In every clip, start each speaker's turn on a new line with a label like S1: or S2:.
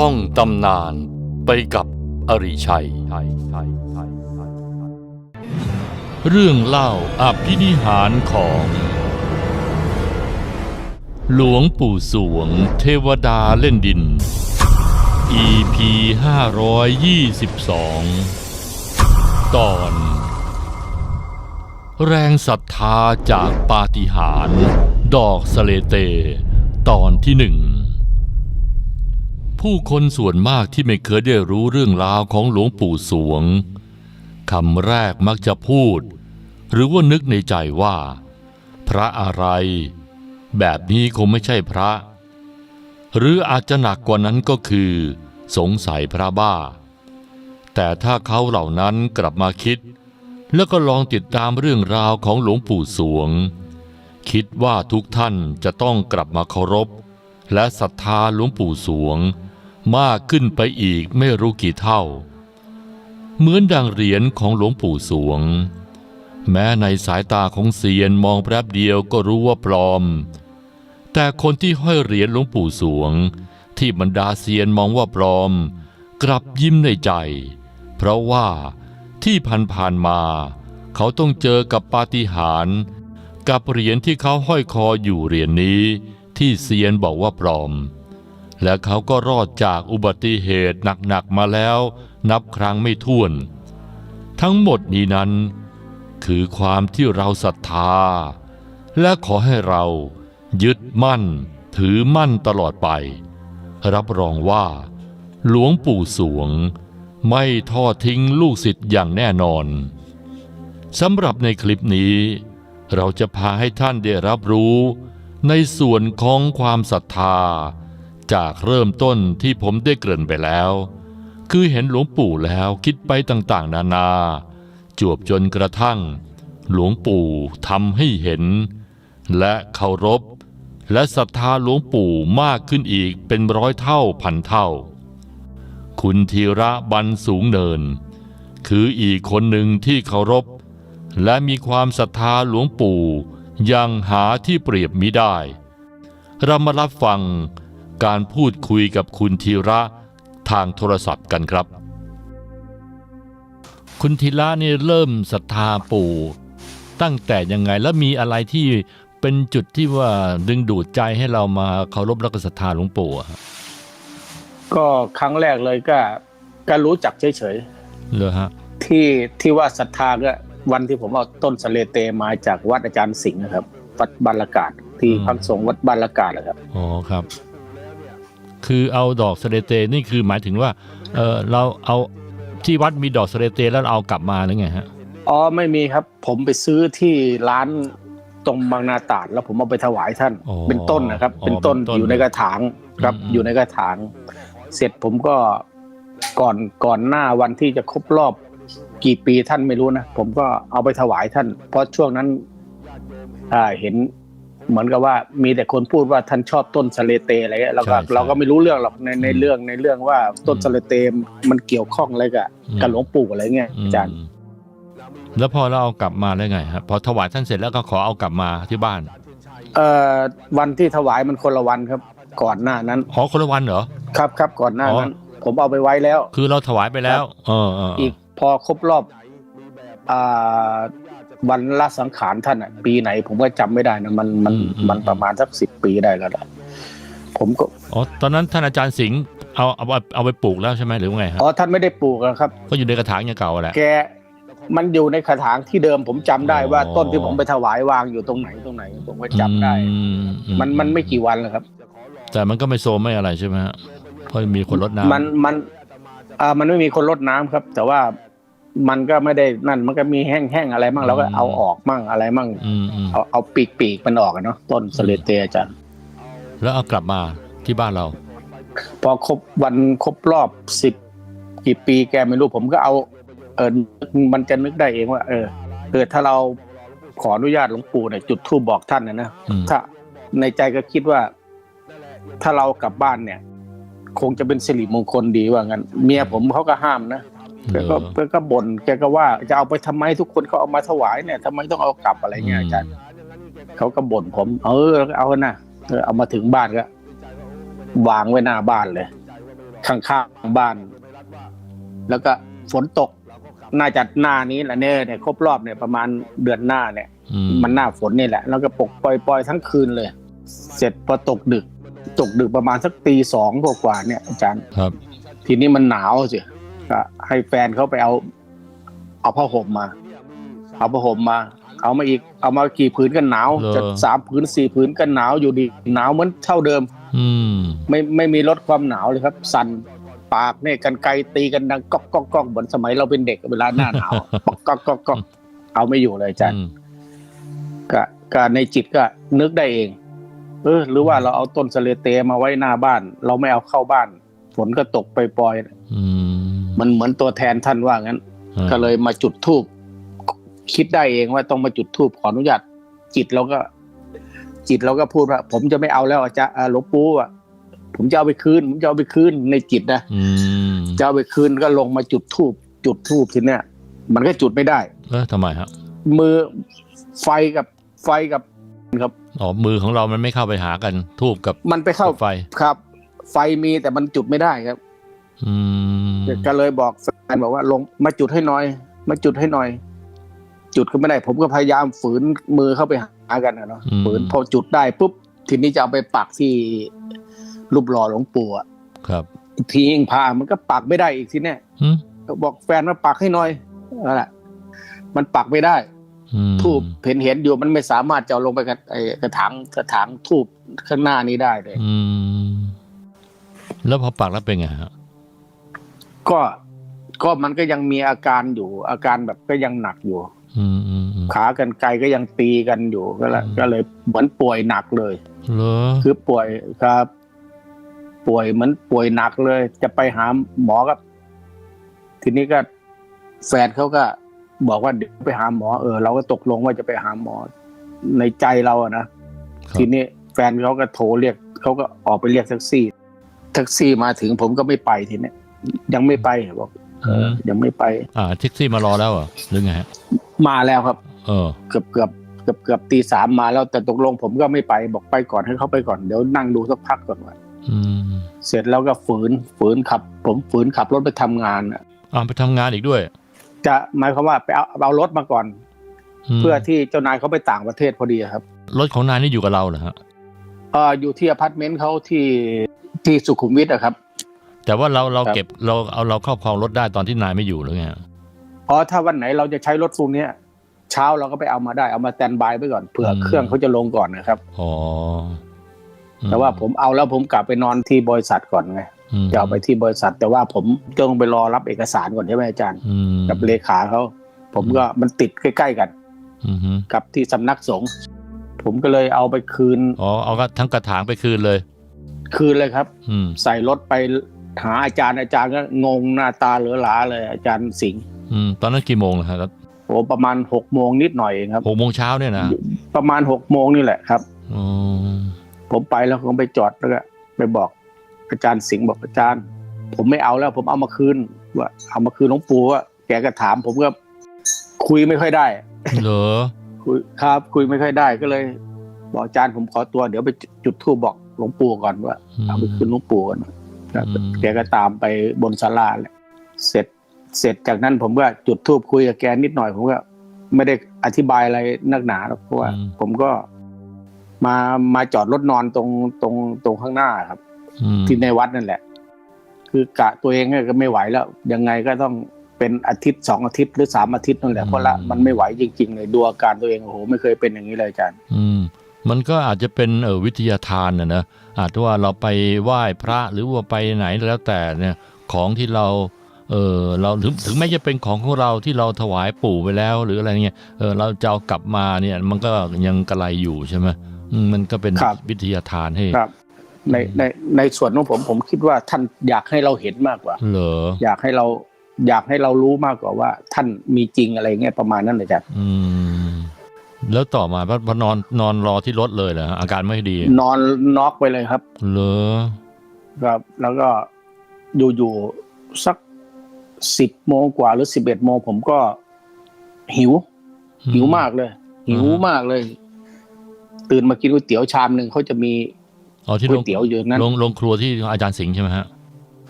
S1: ท่องตำนานไปกับอริชัย เรื่องเล่าอภินิหารของ หลวงปู่สวงเทวดาเล่นดิน EP 522 ตอน แรงศรัทธาจากปาฏิหาริย์ดอกสเลเต ตอนที่หนึ่ง ผู้คนส่วนมากที่ไม่เคยได้รู้เรื่องราวของหลวงปู่สวงคำแรกมักจะพูด หรือว่านึกในใจว่า พระอะไร แบบนี้คงไม่ใช่พระ หรืออาจจะหนักกว่านั้นก็คือ สงสัยพระบ้า แต่ถ้าเขาเหล่านั้นกลับมาคิด แล้วก็ลองติดตามเรื่องราวของหลวงปู่สวง คิดว่าทุกท่านจะต้องกลับมาเคารพและศรัทธาหลวงปู่สวง มากขึ้นไปอีกไม่รู้กี่เท่า เหมือนดังเหรียญของหลวงปู่สวง แม้ในสายตาของเซียนมองแป๊บเดียวก็รู้ว่าปลอม แต่คนที่ห้อยเหรียญหลวงปู่สวง ที่บรรดาเซียนมองว่าปลอม กลับยิ้มในใจ เพราะว่าที่ผ่านๆมา เขาต้องเจอกับปาฏิหาริย์กับเหรียญที่เขาห้อยคออยู่เหรียญนี้ ที่เซียนบอกว่าปลอม และเขาก็รอดจากอุบัติเหตุหนักๆมาแล้ว นับครั้งไม่ถ้วน ทั้งหมดนี้นั้น คือความที่เราศรัทธา และขอให้เรายึดมั่น ถือมั่นตลอดไป รับรองว่า หลวงปู่สวง ไม่ทอดทิ้งลูกศิษย์อย่างแน่นอนสำหรับในคลิปนี้ เราจะพาให้ท่านได้รับรู้ ในส่วนของความศรัทธา จากเริ่มต้นที่ผมได้เกริ่นไปแล้ว คือเห็นหลวงปู่แล้วคิดไปต่างๆ นานา จวบจนกระทั่ง หลวงปู่ทำให้เห็น และเคารพ และศรัทธาหลวงปู่มากขึ้นอีกเป็นร้อยเท่าพันเท่า คุณธีระบันสูงเนิน คืออีกคนหนึ่งที่เคารพ และมีความศรัทธาหลวงปู่อยังหาที่เปรียบมิได้เรามารับฟัง การพูดคุยกับคุณธีระทางโทรศัพท์กันครับ คุณธีระนี่เริ่มศรัทธาปู่ ตั้งแต่ยังไงแล้วมีอะไรที่เป็นจุดที่ว่าดึงดูดใจให้เรามาเคารพและก็ศรัทธาหลวงปู่อะครับ
S2: ก็ครั้งแรกเลยก็ก็รู้จักเฉย
S1: เหรอฮะ
S2: ๆที่ที่ว่าศรัทธาก็วันที่ผมเอาต้นสะเลเตมาจากวัดอาจารย์สิงห์นะครับ วัดบานละกาดที่
S1: อืม
S2: พักสงฆ์วัดบานละกาดนะครับ
S1: อ๋อครับ คือเอาดอกสะเลเตนี่คือหมายถึงว่าเออเราเอาที่วัดมีดอกสะเลเตแล้วเราเอากลับมาหรือไงฮะ
S2: อ๋อไม่มีครับ ผมไปซื้อที่ร้านตรงบางนาตราดแล้วผมเอาไปถวายท่าน
S1: อ๋อ
S2: เป็นต้นนะครับ
S1: อ๋อ
S2: เป็นต้น
S1: เป็นต้น
S2: อยู่ในกระถางครับ
S1: อืม
S2: อยู่ในกระถาง เสร็จผมก็ก่อนก่อนหน้าวันที่จะครบรอบ กี่ปีท่านไม่รู้นะผมก็เอาไปถวายท่าน เพราะช่วงนั้นอ่าเห็น เหมือนกับว่ามีแต่คนพูดว่าท่านชอบต้นสะเลเตอะไรเงี้ยเราก็
S1: ใช่ใช่
S2: เราก็ไม่รู้เรื่องหรอกในใน
S1: อืม
S2: เรื่องในเรื่องว่าต้น
S1: อืม
S2: สะเลเตมันเกี่ยวข้องอะไรกับ
S1: อืม
S2: กับหลวงปู่อะไรเงี้ย
S1: อืม
S2: อาจารย์
S1: แล้วพอเราเอากลับมาได้ไงฮะพอถวายท่านเสร็จแล้วก็ขอเอากลับมาที่บ้าน
S2: เอ่อวันที่ถวายมันคนละวันครับ ก่อนหน้านั้น
S1: ขอคนละวันเหรอ
S2: ครับครับก่อนหน้า
S1: อ๋อ
S2: นั้น ผมเอาไปไว้แล้ว
S1: คือเราถวายไปแล้ว เออเออเอ
S2: อี
S1: อ
S2: กพอครบรอบอ่า วันละสังขารท่านอะปีไหน ผมก็จำไม่ได้นะมันมันมันประมาณสักสิบปีได้แล้วนะผมก็
S1: อ๋อตอนนั้นท่านอาจารย์สิงห์เอาเอาเอาเอาไปปลูกแล้วใช่ไหมหรือว่าไงฮะ
S2: อ๋อท่านไม่ได้ปลูกนะครับ
S1: ก็อยู่ในกระถางอย่างเก่าแหละ
S2: แกมันอยู่ในกระถางที่เดิมผมจำได้
S1: อ๋อ
S2: ว่าต้นที่ผมไปถวายวางอยู่ตรงไหนตรงไหน ผมก็จำได้
S1: อืมอื
S2: มันมันไม่กี่วันแล้วครับ
S1: แต่มันก็ไม่โซมไม่อะไรใช่ไหมฮะเพราะมีคนรดน้ำ
S2: มันมันอ่ามันไม่มีคนรดน้ำครับ แต่ว่า มันก็ไม่ได้นั่นมันก็มีแห้งๆอะไรมั่งเราก็เอาออกมั่งอะไรมั่ง
S1: อืมอืม
S2: เอาเอาปีกปีกๆมันออกอะเนาะต้นสเลเตอาจารย์
S1: แล้วเอากลับมาที่บ้านเรา
S2: พอครบวันครบรอบสิบกี่ปีแกไม่รู้ผมก็เอา เออมันจะนึกได้เองว่า เออเออถ้าเราขออนุญาตหลวงปู่เนี่ยจุดธูปบอกท่านนะนะ
S1: อืม
S2: ถ้าในใจก็คิดว่า ถ้าเรากลับบ้านเนี่ย คงจะเป็นสิริมงคลดีว่างั้น เมียผมเขาก็ห้ามนะ แกก็แกก็บ่นแกก็ว่าจะเอาไปทำไมทุกคนเขาเอามาถวายเนี่ยทำไมต้องเอากลับอะไรเงี้ยอาจารย์เขาก็บ่นผม เออเอานะเออเอามาถึงบ้านก็วางไว้หน้าบ้านเลย ข้างๆบ้าน แล้วก็ฝนตก น่าจะหน้านี้แหละเนี่ยเนี่ยครบรอบเนี่ยประมาณเดือนหน้าเนี่ย
S1: อืม
S2: มันหน้าฝนนี่แหละ แล้วก็ปกปล่อยๆทั้งคืนเลย เสร็จพอตกดึก ตกดึกประมาณสักตีสองกว่าๆเนี่ยอาจารย์
S1: ครับ
S2: ทีนี้มันหนาวสิ ก็ให้แฟนเขาไปเอา เอาผ้าห่มมา เอาผ้าห่มมา เอามาอีก เอามากี่ผืนกันหนาว
S1: เหรอ
S2: จะสามผืนสี่ผืนกันหนาวอยู่ดี หนาวเหมือนเท่าเดิม
S1: อืม
S2: ไม่ไม่มีลดความหนาวเลยครับ สั่นปากเนี่ยกันไกลตีกันดังก๊อกก๊อกก๊อกเหมือนสมัยเราเป็นเด็กเวลาหน้าหนาวก๊อกก๊อกก๊อกก๊อกเอาไม่อยู่เลยอาจารย์
S1: อืม
S2: ก็ก็ในจิตก็นึกได้เอง เออ หรือว่าเราเอาต้นสะเลเตมาไว้หน้าบ้าน เราไม่เอาเข้าบ้าน ฝนก็ตกไปปล่อยๆ
S1: อืม
S2: มันเหมือนตัวแทนท่านว่างั้น
S1: อ่า
S2: ก็เลยมาจุดธูปคิดได้เองว่าต้องมาจุดธูปขออนุญาตจิตเราก็ จิตเราก็พูดว่า ผมจะไม่เอาแล้วอาจารย์อ่าหลวงปู่อะผมจะเอาไปคืนผมจะเอาไปคืนในจิตนะ
S1: อืม
S2: จะเอาไปคืนก็ลงมาจุดธูปจุดธูปทีเนี้ยมันก็จุดไม่ได้
S1: เออทำไมฮะ
S2: มือไฟกับไฟกับครับ
S1: อ๋อมือของเรามันไม่เข้าไปหากันทูบกับ
S2: มันไปเข้า
S1: กับไฟ
S2: ครับ ไฟมีแต่มันจุดไม่ได้ครับ
S1: อืม
S2: ก็เลยบอกแฟนบอกว่าลงมาจุดให้หน่อย มาจุดให้หน่อย จุดก็ไม่ได้ ผมก็พยายามฝืนมือเข้าไปหากันนะเนาะ
S1: อืม
S2: ฝืนพอจุดได้ปุ๊บทีนี้จะเอาไปปักที่รูปหล่อหลวงปู่อะ
S1: ครับ
S2: อีกทีเองพามันก็ปักไม่ได้อีกทีเนี้ย
S1: อืม
S2: ก็บอกแฟนมาปักให้หน่อยนั่นแหละมันปักไม่ได้
S1: อืม
S2: ทูบเห็นเห็นอยู่มันไม่สามารถจะเอาลงไปกระไอ้กระถางกระถางทูบข้างหน้านี้ได้เลย
S1: อืมแล้วพอปักแล้วเป็นไงฮะ
S2: ก็ก็มันก็ยังมีอาการอยู่ อาการแบบก็ยังหนักอยู่
S1: อืมอืมอืม
S2: ขากันไกลก็ยังตีกันอยู่ก็เลย
S1: อืม
S2: ก็เลยเหมือนป่วยหนักเลย
S1: เหรอ
S2: คือป่วยครับ ป่วยเหมือนป่วยหนักเลย จะไปหาหมอก็ทีนี้ก็แฟนเขาก็ บอกว่าเดี๋ยวไปหาหมอเออเราก็ตกลงว่าจะไปหาหมอ ในใจเราอะนะครับทีนี้แฟนเขาก็โทรเรียกเขาก็ออกไปเรียกแท็กซี่แท็กซี่มาถึงผมก็ไม่ไปทีเนี้ ยยังไม่ไปบอกเออยังไม่ไป
S1: อ่าแท็กซี่มารอแล้วเหรอหรือไงฮะ
S2: มาแล้วครับ
S1: เออ
S2: เกือบเกือบเกือบเกือบตีสามมาแล้วแต่ตกลงผมก็ไม่ไปบอกไปก่อนให้เขาไปก่อนเดี๋ยวนั่งดูสักพักก่อนว่า
S1: อืม
S2: เสร็จแล้วก็ฝืนฝืนขับ ผมฝืนขับรถไปทำงานน่ะ
S1: อ่าไปทำงานอีกด้วย
S2: จะหมายความว่าไปเอาเอารถมาก่อน
S1: ม
S2: เพื่อที่เจ้านายเขาไปต่างประเทศพอดีครับ
S1: รถของนายนี่อยู่กับเราเหรอฮะ
S2: เอออยู่ที่อพาร์ตเมนต์เขาที่ที่สุขุมวิทอะครับ
S1: แต่ว่าเราเรา
S2: ครับ
S1: เก็บเราเอาเราครอบครองรถได้ตอนที่นายไม่อยู่หรือไงฮะ
S2: เพราะถ้าวันไหนเราจะใช้รถพวกเนี้ยเช้าเราก็ไปเอามาได้เอามาแตนบายไปก่อนเผื่อเครื่องเขาจะลงก่อนนะครับ
S1: อ๋ออื
S2: แต่ว่าผมเอาแล้วผมกลับไปนอนที่บริษัทก่อนไง
S1: ม
S2: จะเอาไปที่บริษัท แต่ว่าผมต้องไปรอรับเอกสารก่อนใช่ไหมอาจารย์
S1: อืม
S2: กับเลขาเขาผมก็มันติดใกล้ๆกัน
S1: อืมฮึ
S2: กับที่สำนักสงฆ์ผมก็เลยเอาไปคืน
S1: อ๋อเอาก็ทั้งกระถางไปคืนเลย
S2: คืนเลยครับ
S1: อืม
S2: ใส่รถไป หาอาจารย์อาจารย์ก็งงหน้าตาเหลือหลาเลย อาจารย์สิงห์
S1: อืมตอนนั้นกี่โมงนะฮะ
S2: โอ้ประมาณหกโมงนิดหน่อยเองครับ
S1: หกโมงเช้าเนี่ยนะ
S2: ประมาณหกโมงนี่แหละครับ
S1: อ๋อ
S2: ผมไปแล้วผมไปจอดแล้วก็ไปบอก อาจารย์สิงห์บอกอาจารย์ ผมไม่เอาแล้ว ผมเอามาคืนว่าเอามาคืนหลวงปู่ว่าแกก็ถาม ผมก็คุยไม่ค่อยได้
S1: เหรอ
S2: คุยครับ คุยไม่ค่อยได้ก็เลย บอกอาจารย์ผมขอตัวเดี๋ยวไปจุดธูปบอกหลวงปู่ก่อนว่า
S1: อืม
S2: เอาไปคืนหลวงปู่ก่อนครับ
S1: อืม
S2: แกก็ตามไปบนศาลาแหละ เสร็จเสร็จจากนั้นผมก็จุดธูปคุยกับแกนิดหน่อยผมก็ไม่ได้อธิบายอะไรนักหนาหรอกเพราะว่าผมก็มามาจอดรถนอนตรงตรงตรงข้างหน้าครับ
S1: อืม
S2: ที่ในวัดนั่นแหละ คือกะตัวเองก็ไม่ไหวแล้ว ยังไงก็ต้องเป็นอาทิตย์สองอาทิตย์หรือสามอาทิตย์นั่นแหละเพราะละมันไม่ไหวจริงๆเลยดูอาการตัวเองโอ้โหไม่เคยเป็นอย่างนี้เลยอาจารย์
S1: อื มมันก็อาจจะเป็นเออวิทยาทานนะนะอาจจะว่าเราไปไหว้พระหรือว่าไปไหนแล้วแต่เนี่ยของที่เราเออเราถึงถึงแม้จะเป็นของของเราที่เราถวายปู่ไปแล้ว หรืออะไรเงี้ยเออเราจะเอากลับมาเนี่ยมันก็ยังกระไรอยู่ใช่ไหมอืมมันก็เป็น
S2: ครับ
S1: วิทยาทานให้
S2: ครับในในในส่วนของผมผมคิดว่าท่านอยากให้เราเห็นมากกว่า
S1: เหรอ
S2: อยากให้เราอยากให้เรารู้มากกว่าว่า ท่านมีจริงอะไรเงี้ยประมาณนั้นเลยจ้ะ
S1: อืม แล้วต่อมาพอพอนอนนอนรอที่รถเลยเหรอฮะอาการไม่ดี
S2: นอนน็อกไปเลยครับ
S1: เหรอ
S2: ครับ แล้วก็อยู่อยู่สักสิบโมงกว่าหรือสิบเอ็ดโมงผมก็หิว หิวมากเลย หิวมากเลย ตื่นมากินก๋วยเตี๋ยวชามหนึ่งเขาจะมี
S1: อ๋อที่
S2: ก๋
S1: ล
S2: วย
S1: ง
S2: เตี๋ยวอยู่นั้น
S1: ลงลงครัวที่อาจารย์สิงห์ใช่ไหมฮะ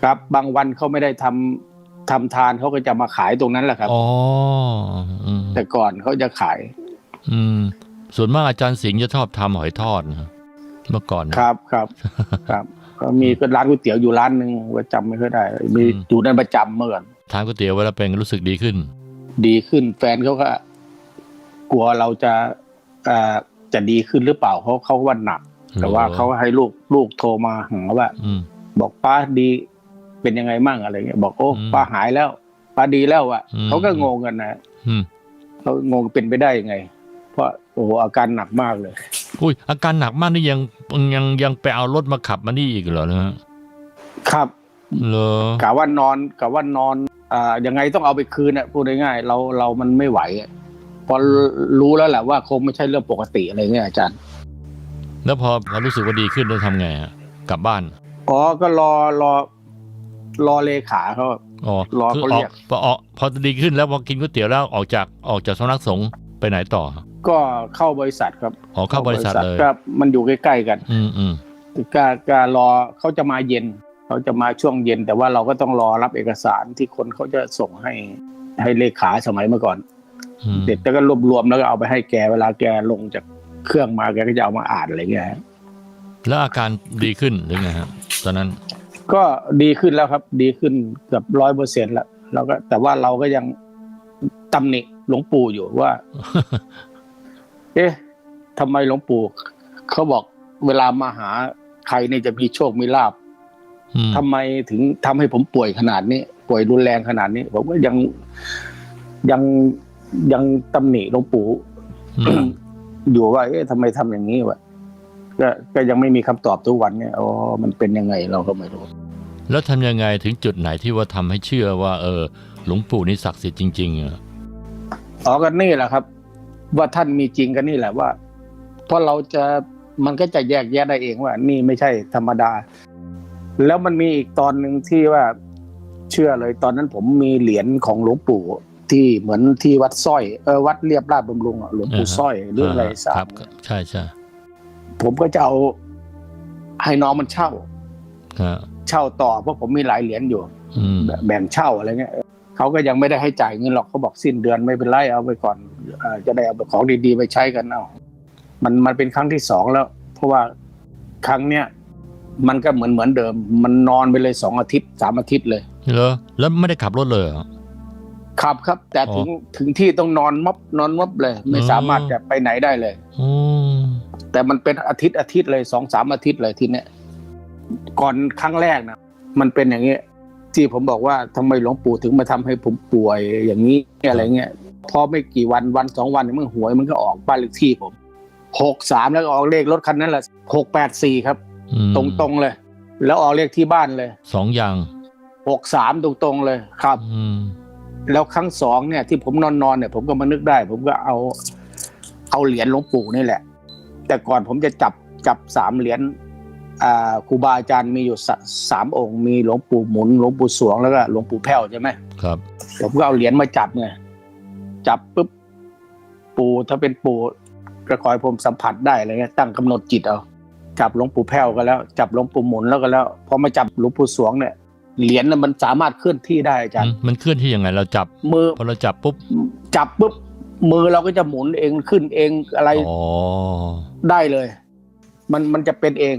S2: ครับ บางวันเขาไม่ได้ทำทำทานเขาก็จะมาขายตรงนั้นแหละครับ
S1: อ๋ออืม
S2: แต่ก่อนเขาจะขาย
S1: อืม ส่วนมากอาจารย์สิงห์จะชอบทำหอยทอดนะเมื่อก่อนนะครับ
S2: ครับครับก็มีก็ร้านก๋วยเตี๋ยวอยู่ร้านหนึ่งว่าจำไม่ค่อยได้ มี
S1: อืม
S2: อยู่ในประจำเมื่อก่อน
S1: ทานก๋วยเตี๋ยวเวลาเป็นรู้สึกดีขึ้น
S2: ดีขึ้น แฟนเขาก็กลัวเราจะอ่าจะดีขึ้นหรือเปล่าเขาเขาว่าหนัก แต่ว่าเขาให้ลูกลูกโทรมาหาว่า
S1: อืม
S2: บอกป้าดีเป็นยังไงมั่งอะไรเงี้ยบอกโอ้
S1: อืม
S2: ป้าหายแล้วป้าดีแล้วอะ
S1: อืม
S2: เขาก็งงกันนะ
S1: อืม
S2: เขางงเป็นไปได้ยังไงเพราะ โอ้โหอาการหนักมากเลย
S1: อุ้ยอาการหนักมากนี่ยังยังยังไปเอารถมาขับมานี่อีกเหรอนะฮะ
S2: ครับ
S1: เหรอกะ
S2: ว่านอนกะว่านอนอ่ายังไงต้องเอาไปคืนอะพูดง่ายๆเราเรามันไม่ไหวอะเพอรู้แล้วแหละว่าคงไม่ใช่เรื่องปกติอะไรเงี้ยอาจารย์
S1: แล้วพอพอรู้สึกว่าดีขึ้นแล้วทำไงฮะกลับบ้าน
S2: อ๋อก็รอรอรอเลขาเขา
S1: อ๋อ
S2: รอ
S1: คือ
S2: เขา
S1: อ
S2: เรี
S1: อก
S2: ยก
S1: พอออกพอดีขึ้นแล้วพอกินก๋วยเตี๋ยวแล้วออกจากออกจากสำนักสงฆ์ไปไหนต่อ
S2: ก็เข้าบริษัทครับ
S1: อ๋อเข้าบริษัทเลย
S2: ก็มันอยู่ใกล้ๆกัน
S1: อืมอืม
S2: ก็ก็รอเขาจะมาเย็นเขาจะมาช่วงเย็น แต่ว่าเราก็ต้องรอรับเอกสารที่คนเขาจะส่งให้ให้เลขาสมัยเมื่อก่อน
S1: อืม
S2: เด็ดแล้วก็รวบรวมแล้วก็เอาไปให้แกเวลาแกลงจากเครื่องมาแกก็จะเอามาอ่านอะไรเงี้ย
S1: แล้วอาการดีขึ้นหรือไงฮะตอนนั้น
S2: ก็ดีขึ้นแล้วครับ ดีขึ้นเกือบร้อยเปอร์เซ็นต์แล้วเราก็แต่ว่าเราก็ยังตำหนิหลวงปู่อยู่ว่า เอ๊ะทำไมหลวงปู่เขาบอกเวลามาหาใครนี่จะมีโชคมีลาบ
S1: อืม
S2: ทำไมถึงทำให้ผมป่วยขนาดนี้ ป่วยรุนแรงขนาดนี้ผมก็ยังยังยังตำหนิหลวงปู่
S1: อืม
S2: อยู่ว่า เอ๊ะทำไมทำอย่างนี้วะก็ก็ยังไม่มีคำตอบทุกวันเนี่ยอ๋อมันเป็นยังไงเราก็ไม่รู้
S1: แล้วทำยังไงถึงจุดไหนที่ว่าทำให้เชื่อว่า เออ หลวงปู่นี่ศักดิ์สิทธิ์จริงๆอะ
S2: อ๋อก็นี่แหละครับ ว่าท่านมีจริงก็นี่แหละว่า เพราะเราจะมันก็จะแยกแยะได้เองว่า นี่ไม่ใช่ธรรมดา แล้วมันมีอีกตอนหนึ่งที่ว่าเชื่อเลยตอนนั้นผมมีเหรียญของหลวงปู่ที่เหมือนที่วัดสร้อยเออวัดเรียบราชบำรุงอะหลวงปู่สร้อยหรืออะไรสั
S1: ครั
S2: ก
S1: บใช่ใช่
S2: ผมก็จะเอาให้น้องมันเช่า
S1: ฮะ
S2: เช่าต่อเพราะผมมีหลายเหรียญอยู่
S1: อืม
S2: แบ่งเช่าอะไรเงี้ยเขาก็ยังไม่ได้ให้จ่ายเงินหรอกเขาบอกสิ้นเดือนไม่เป็นไรเอาไปก่อนเอ่อ จะได้เอาของดีๆไปใช้กันเอามันมันเป็นครั้งที่สองแล้ว เพราะว่าครั้งเนี้ยมันก็เหมือนเหมือนเดิม มันนอนไปเลยสองอาทิตย์สามอาทิตย์เลย
S1: เหรอแล้วไม่ได้ขับรถเลยเหรอ
S2: ขับครับ แต่
S1: อ๋อ
S2: ถึงถึงที่ต้องนอนมอบนอนมอบเลย ไม่
S1: อ๋อ
S2: สามารถจะไปไหนได้เลย
S1: อืม
S2: แต่มันเป็นอาทิตย์อาทิตย์เลยสองสามอาทิตย์เลยทีเนี้ยก่อนครั้งแรกนะมันเป็นอย่างเงี้ยที่ผมบอกว่าทำไมหลวงปู่ถึงมาทำให้ผมป่วยอย่างนี้อะไรเงี้ย พอไม่กี่วันวันสองวันเนี่ยมันหวยมันก็ออกบ้านเลขที่ผมหกสามแล้วก็ออกเลขรถคันนั้นแหละหกแปดสี่ครับ
S1: อืม
S2: ตรงตรงๆเลย แล้วออกเลขที่บ้านเลย
S1: สองอย่าง
S2: หกสามตรงตรงๆเลยครับ
S1: อืม
S2: แล้วครั้งสองเนี่ยที่ผมนอนนอนๆเนี่ย ผมก็มานึกได้ ผมก็เอา เอาเหรียญหลวงปู่นี่แหละ แต่ก่อนผมจะจับจับสามเหรียญอ่าครูบาอาจารย์มีอยู่สะสามองค์ มีหลวงปู่หมุนหลวงปู่สวงแล้วก็หลวงปู่แพ้วใช่ไหม
S1: ครับ
S2: ผมก็เอาเหรียญมาจับไง จับปุ๊บปู่ถ้าเป็นปู่ก็ขอให้ผมสัมผัสได้อะไรเงี้ยตั้งกำหนดจิตเอาจับหลวงปู่แพ้วก็แล้ว จับหลวงปู่หมุนแล้วก็แล้วพอมาจับหลวงปู่สวงเนี่ยเหรียญน่ะมันสามารถเคลื่อนที่ได้อาจาร
S1: อื
S2: ย์
S1: มมันเคลื่อนที่ยังไง เราจับ
S2: มือ
S1: พอเราจับปุ๊บ
S2: จับปุ๊บมือเราก็จะหมุนเองขึ้นเองอะไร
S1: อ๋อ
S2: ได้เลย มันมันจะเป็นเอง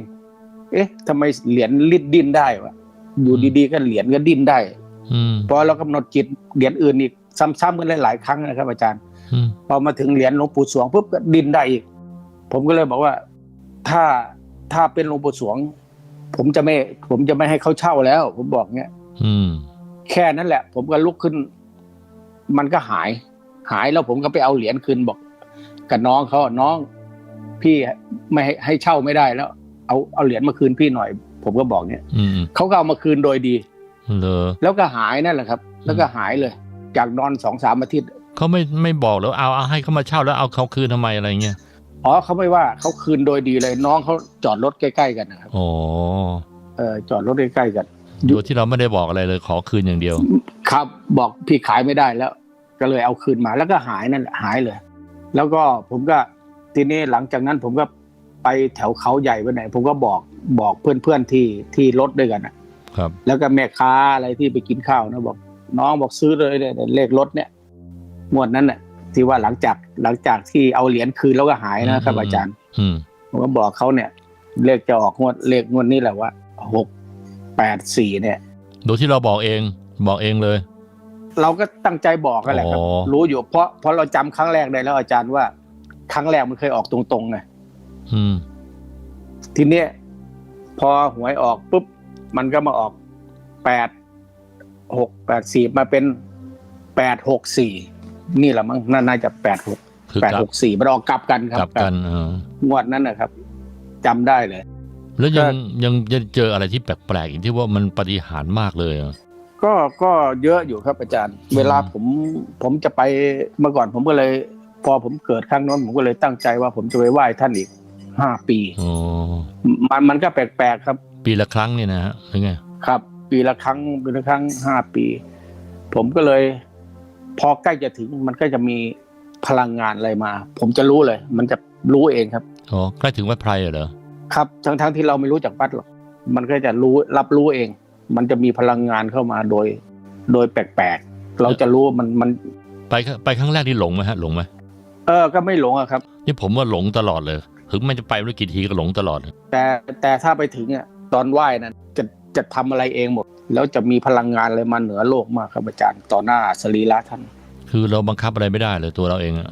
S2: เอ๊ะทำไมเหรียญลิดดิ้นได้วะอยู่ดีๆก็เหรียญก็ดิ้นได้
S1: อืม
S2: พอเรากำหนดจิตเหรียญอื่นอีก ซ้ำๆกันหลายๆครั้งนะครับ อาจารย์
S1: อืม
S2: พอมาถึงเหรียญหลวงปู่สวงปุ๊บก็ดิ้นได้อีก ผมก็เลยบอกว่าถ้าถ้าเป็นหลวงปู่สวง ผมจะไม่ ผมจะไม่ให้เขาเช่าแล้ว ผมบอกเนี้ย
S1: อืม
S2: แค่นั้นแหละ ผมก็ลุกขึ้น มันก็หาย หายแล้วผมก็ไปเอาเหรียญคืนบอก กับน้องเขาน้อง พี่ไม่ให้ให้เช่าไม่ได้แล้ว เอาเอาเหรียญมาคืนพี่หน่อย ผมก็บอกเนี่ย
S1: อืม
S2: เขาก็เอามาคืนโดยดี
S1: เหรอ
S2: แล้วก็หายนั่นแหละครับ แล้วก็หายเลย จากนอนสองสามอาทิตย์
S1: เขาไม่ไม่บอกแล้วเอาเอาให้เขามาเช่าแล้วเอาเขาคืนทำไมอะไรเงี้ย
S2: อ๋อเขาไม่ว่าเขาคืนโดยดีเลยน้องเขาจอดรถใกล้ๆกันนะครับ
S1: อ๋อ
S2: เออจอดรถใกล้ๆกัน
S1: โดยที่เราไม่ได้บอกอะไรเลยขอคืนอย่างเดียว
S2: ครับบอกพี่ขายไม่ได้แล้ว ก็เลยเอาคืนมาแล้วก็หายนั่นแหละหายเลย แล้วก็ผมก็ทีนี้หลังจากนั้นผมก็ไปแถวเขาใหญ่ไปไหน ผมก็บอกบอกเพื่อนๆที่ที่รถด้วยกันนะ
S1: ครับ
S2: แล้วก็แม่ค้าอะไรที่ไปกินข้าวนะบอก น้องบอกซื้อเลยเนี่ยเลขรถเนี่ยงวดนั้นน่ะที่ว่าหลังจากหลังจากที่เอาเหรียญคืนแล้วก็หายนะครับ
S1: อืม
S2: อาจารย์
S1: อืม
S2: ผมก็บอกเขาเนี่ย เลขจะออกงวดเลขงวดนี้แหละว่าหกแปดสี่เนี่ย
S1: โดยที่เราบอกเองบอกเองเลย
S2: เราก็ตั้งใจบอกกันแหละครับ
S1: อ๋อ
S2: รู้อยู่เพราะเพราะเราจำครั้งแรกได้แล้วอาจารย์ว่า ครั้งแรกมันเคยออกตรงๆไง
S1: อืม
S2: ทีเนี้ยพอหวยออกปุ๊บมันก็มาออกแปด หกแปดสี่มาเป็นแปดหกสี่นี่แหละมั้งน่าน่าจะแปดหก
S1: คือ
S2: แปด
S1: กลับ
S2: หกสี่มันออกกลับกันครั
S1: ก
S2: บ
S1: ลับกันเออง
S2: วดนั้นนะครับจำได้เลย
S1: แล้วยัง
S2: ก็
S1: ยังยังเจออะไรที่แปลกๆอีกที่ว่ามันปาฏิหารย์มากเลยอะ
S2: ก็ก็เยอะอยู่ครับอาจารย์ เวลาผมผมจะไปเมื่อก่อนผมก็เลย พอผมเกิดครั้งนั้นผมก็เลยตั้งใจว่าผมจะไปไหว้ท่านอีกห้าปี
S1: อ๋อ
S2: มันมันก็แปลกๆครับ
S1: ปีละครั้งเนี่ยนะฮะหรือไง
S2: ครับ ปีละครั้งปีละครั้งห้าปี ผมก็เลย พอใกล้จะถึงมันก็จะมีพลังงานอะไรมา ผมจะรู้เลย มันจะรู้เองครับ
S1: อ๋อใกล้ถึงวัดไพรเหรอ
S2: ครับทั้งทั้งที่เราไม่รู้จักวัดหรอกมันก็จะรู้รับรู้เอง มันจะมีพลังงานเข้ามาโดย โดยแปลกๆเราจะรู้ว่ามันมัน
S1: ไปครั้งไปครั้งแรกนี่หลงไหมฮะหลงไหม
S2: เออ ก็ไม่หลงอะครับ
S1: นี่ผมว่าหลงตลอดเลย ถึงแมันจะไปไม่รู้กี่ทีก็หลงตลอด
S2: แต่แต่ถ้าไปถึงอะตอนไหว้นั้น จะจะทำอะไรเองหมด แล้วจะมีพลังงานอะไรมาเหนือโลกมากครับอาจารย์ต่อหน้าสรีระท่าน
S1: คือเราบังคับอะไรไม่ได้เลยตัวเราเองอะ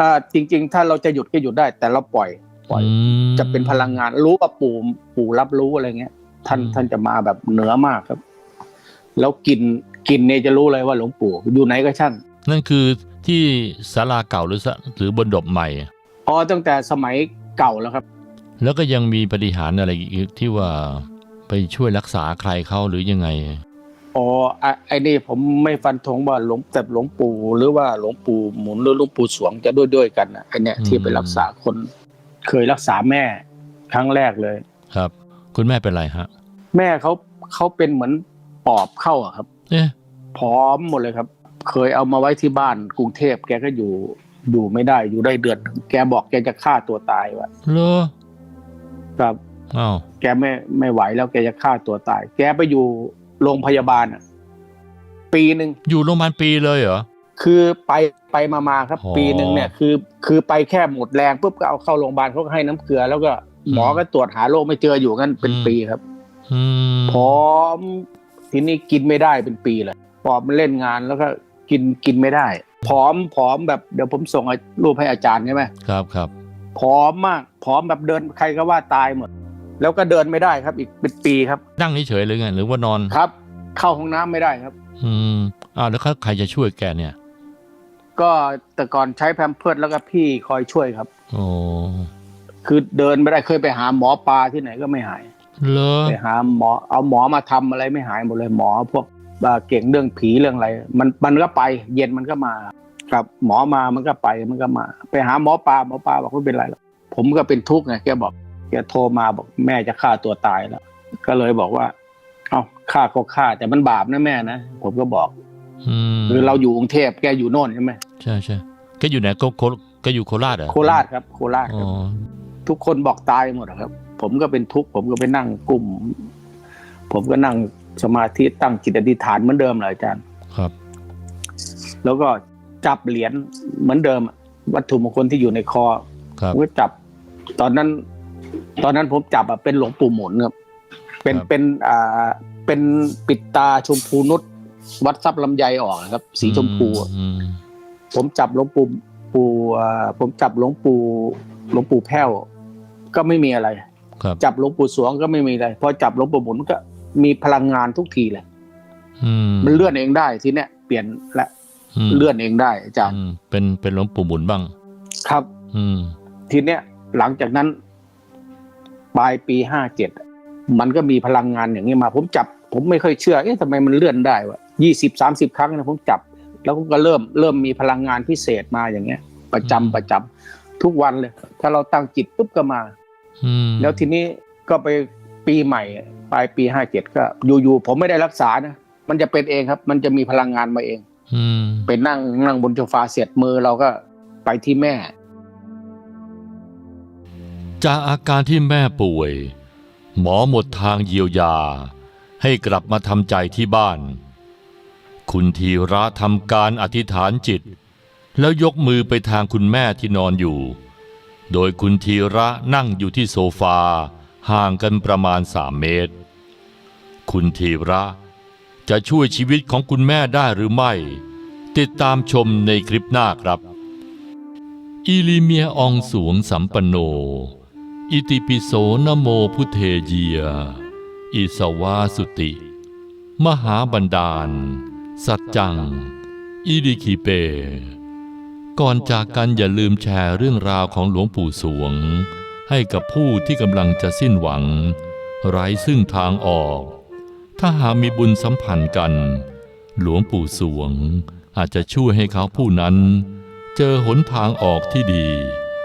S2: อ่าจริง ๆ ถ้าเราจะหยุดก็หยุดได้ แต่เราปล่อยปล่อย
S1: อืม
S2: จะเป็นพลังงานรู้ว่าปู่ปู่รับรู้อะไรเงี้ย ท่าน
S1: อืม
S2: ท่านจะมาแบบเหนือมากครับ แล้วกินกินเนี่ยจะรู้เลยว่าหลวงปู่อยู่ไหนก็ช่าง
S1: นั่นคือที่ศาลาเก่าหรือสะหรือบนดบใหม่
S2: อ๋อตั้งแต่สมัยเก่าแล้วครับ
S1: แล้วก็ยังมีปฏิหารย์อะไรอีกที่ว่า ไปช่วยรักษาใครเขาหรือยังไง
S2: อ๋ออะไอ้นี่ผมไม่ฟันธงว่าหลวงแต่หลวงปู่หรือว่าหลวงปู่หมุนหรือหลวงปู่สวงจะด้วยด้วยกันนะไอ้เนี่ย
S1: อืม
S2: ที่ไปรักษาคน เคยรักษาแม่ครั้งแรกเลย
S1: ครับ คุณแม่เป็นไรฮะ
S2: แม่เขาเขาเป็นเหมือนปอบเข้าอะครับ
S1: เอ๊ะ
S2: พร้อมหมดเลยครับ เคยเอามาไว้ที่บ้านกรุงเทพแกก็อยู่อยู่ไม่ได้อยู่ได้เดือนหนึ่งแกบอกแกจะฆ่าตัวตายว่ะ
S1: เหรอ
S2: ครับ
S1: อ้าว
S2: แกไม่ไม่ไหวแล้วแกจะฆ่าตัวตาย แกไปอยู่โรงพยาบาลอะปีหนึ่ง
S1: อยู่โรงพยาบาลปีเลยเหรอ
S2: คือไปไปมามาครับ
S1: อ๋อ
S2: ปีหนึ่งเนี่ยคือ คือไปแค่หมดแรงปุ๊บก็เอาเข้าโรงพยาบาลเขาก็ให้น้ำเกลือ แล้วก็หมอก็ตรวจหาโรคไม่เจออยู่งั้นเป็น
S1: อืม
S2: ปีครับ
S1: อืม
S2: พร้อมทีนี้กินไม่ได้เป็นปีเลยปอบมันเล่นงานแล้วก็กินกินไม่ได้ผอมผอมแบบเดี๋ยวผมส่งรูปให้อาจารย์ใช่ไหม
S1: ครับครับ
S2: ผอมมากผอมแบบเดินใครก็ว่าตายหมด แล้วก็เดินไม่ได้ครับ อีกเป็นปีครับ
S1: นั่งเฉยๆหรือไงหรือว่านอน
S2: ครับ เข้าห้องน้ำไม่ได้ครับ
S1: อืมอ้าวแล้วใครจะช่วยแกเนี่ย
S2: ก็แต่ก่อนใช้แพมเพิร์ดแล้วก็พี่คอยช่วยครับ
S1: โอ้
S2: คือเดินไม่ได้เคยไปหาหมอปลาที่ไหนก็ไม่หาย
S1: เหรอ
S2: ไปหาหมอเอาหมอมาทำอะไรไม่หายหมดเลยหมอพวกอ่าเก่งเรื่องผีเรื่องอะไร มันมันก็ไป เย็นมันก็มาครับหมอมามันก็ไปมันก็มา ไปหาหมอปลาหมอปลาบอกไม่เป็นไรหรอกผมก็เป็นทุกข์ไงแกบอก แกโทรมาบอกแม่จะฆ่าตัวตายแล้ว ก็เลยบอกว่า เอาฆ่าก็ฆ่า แต่มันบาปนะแม่นะผมก็บอก
S1: อืม
S2: คือเราอยู่กรุงเทพแกอยู่โน่นใช่ไหม
S1: ใช่ใช่แกอยู่ไหนโคโคแกอยู่โคราชเหรอ
S2: โคราชครับ โคราช
S1: อ๋
S2: ค
S1: อ
S2: รับทุกคนบอกตายหมดอะครับ ผมก็เป็นทุกข์ผมก็ไปนั่งกลุ่ม ผมก็นั่งสมาธิตั้งจิตอธิษฐานเหมือนเดิมเลยอาจารย์
S1: ครับ
S2: แล้วก็จับเหรียญเหมือนเดิมอะวัตถุมงคลที่อยู่ในคอ
S1: ครับ
S2: ผมก็จับ ตอนนั้น ตอนนั้นผมจับอะเป็นหลวงปู่หมุนครับ เป็น
S1: ครับ
S2: เป็นอ่าเป็นปิดตาชมพูนุชวัดทรัพย์ลำไยออกครับ สีชมพูอะ
S1: อืม
S2: ผมจับหลวงปู่ปู่อ่าผมจับหลวงปู่หลวงปู่แพ้ว ก็ไม่มีอะไร
S1: ครับ
S2: จับหลวงปู่สวงก็ไม่มีอะไรพอจับหลวงปู่หมุนก็มีพลังงานทุกทีเลย
S1: อืม
S2: มันเลื่อนเองได้ทีเนี้ยเปลี่ยนและ
S1: ม
S2: เลื่อนเองได้อาจารย์
S1: อืมเป็นเป็นหลวงปู่หมุนบ้าง
S2: ครับ
S1: อืม
S2: ทีเนี้ยหลังจากนั้น ปลายปีห้าเจ็ดมันก็มีพลังงานอย่างนี้มา ผมจับ ผมไม่ค่อยเชื่อเอ๊ะทำไมมันเลื่อนได้วะยี่สิบสามสิบครั้งนะผมจับ แล้วก็เริ่มเริ่มมีพลังงานพิเศษมาอย่างเงี้ย ประจำ
S1: อืม
S2: ประจำทุกวันเลย ถ้าเราตั้งจิตปุ๊บก็มา
S1: อืม
S2: แล้วทีนี้ก็ไปปีใหม่ปลายปีห้าเจ็ดก็อยู่ๆผมไม่ได้รักษานะมันจะเป็นเองครับ มันจะมีพลังงานมาเอง
S1: อืม
S2: ไปนั่งนั่งบนโซฟาเสร็จมือเราก็ไปที่แม่
S1: จากอาการที่แม่ป่วย หมอหมดทางเยียวยา ให้กลับมาทำใจที่บ้าน คุณธีระทำการอธิษฐานจิต แล้วยกมือไปทางคุณแม่ที่นอนอยู่ โดยคุณธีระนั่งอยู่ที่โซฟา ห่างกันประมาณสามเมตร คุณธีระจะช่วยชีวิตของคุณแม่ได้หรือไม่ ติดตามชมในคลิปหน้าครับ อิลิเมียอองสวงสัมปันโน อิติปิโสนโมพุทเทเยีย อิสวาสุติ มหาบันดาล สัจจัง อิริคิเป ก่อนจากกันอย่าลืมแชร์เรื่องราวของหลวงปู่สวง ให้กับผู้ที่กำลังจะสิ้นหวัง ไร้ซึ่งทางออก ถ้าหากมีบุญสัมพันธ์กัน หลวงปู่สวงอาจจะช่วยให้เขาผู้นั้น เจอหนทางออกที่ดี